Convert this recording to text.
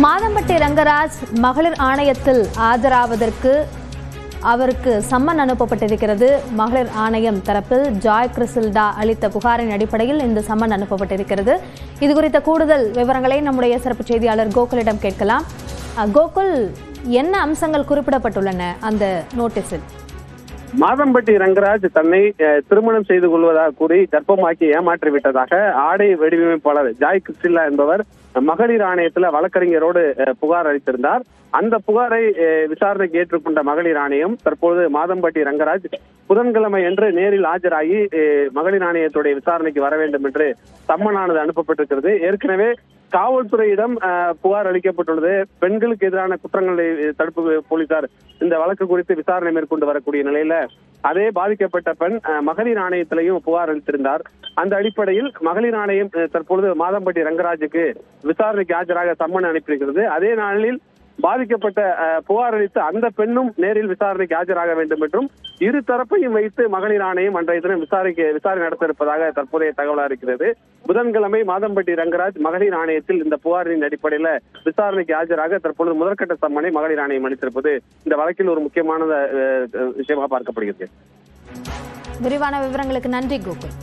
மாதம்பட்டி ரங்கராஜ் மகளிர் ஆணையத்தில் ஆஜராவதற்கு அவருக்கு சம்மன் அனுப்பப்பட்டிருக்கிறது. மகளிர் ஆணையம் தரப்பில் ஜாய் கிறிசில்டா அளித்த புகாரின் அடிப்படையில் இந்த சம்மன் அனுப்பப்பட்டிருக்கிறது. இது குறித்த கூடுதல் விவரங்களை நம்முடைய சிறப்பு செய்தியாளர் கோகுலிடம் கேட்கலாம். கோகுல் என்ன அம்சங்கள் குறிப்பிடப்பட்டுள்ளன அந்த நோட்டீஸில்? மாதம்பட்டி ரங்கராஜ் தன்னை திருமணம் செய்து கொள்வதாக கூறி கர்ப்பமாக்கி ஏமாற்றி விட்டதாக ஆடை வடிவமைப்பாளர் ஜாய் கிறிஸ்டில்லா என்பவர் மகளிர் ஆணையத்துல வழக்கறிஞரோடு புகார் அளித்திருந்தார். அந்த புகாரை அஹ், விசாரணைக்கு ஏற்றுக்கொண்ட மகளிர் ஆணையம் தற்போது மாதம்பட்டி ரங்கராஜ் புதன்கிழமை என்று நேரில் ஆஜராகி மகளிர் ஆணையத்துடைய விசாரணைக்கு வர வேண்டும் என்று சம்மனானது அனுப்பப்பட்டிருக்கிறது. ஏற்கனவே காவல்துறையிடம் புகார் அளிக்கப்பட்டுள்ளது. பெண்களுக்கு எதிரான குற்றங்களை தடுப்பு போலீசார் இந்த வழக்கு குறித்து விசாரணை மேற்கொண்டு வரக்கூடிய நிலையில அதே பாதிக்கப்பட்ட பெண் மகளிர் ஆணையத்திலையும் புகார் அளித்திருந்தார். அந்த அடிப்படையில் மகளிர் ஆணையம் தற்பொழுது மாதம்பட்டி ரங்கராஜுக்கு விசாரணைக்கு ஆஜராக சம்மன் அனுப்பியிருக்கிறது. அதே நாளில் பாதிக்கப்பட்ட புகார் அளித்த அந்த பெண்ணும் நேரில் விசாரணைக்கு ஆஜராக வேண்டும் என்றும் இரு தரப்பையும் வைத்து மகளிர் ஆணையம் அன்றைய தினம் விசாரிக்க விசாரணை நடத்த இருப்பதாக தற்போதைய தகவலாக இருக்கிறது. புதன்கிழமை மாதம்பட்டி ரங்கராஜ் மகளிர் ஆணையத்தில் இந்த புகாரின் அடிப்படையில விசாரணைக்கு ஆஜராக தற்பொழுது முதற்கட்ட சம்மனை மகளிர் ஆணையம் அளித்திருப்பது இந்த வழக்கில் ஒரு முக்கியமான அஹ், விஷயமாக பார்க்கப்படுகிறது. விரிவான விவரங்களுக்கு நன்றி கோகுல்.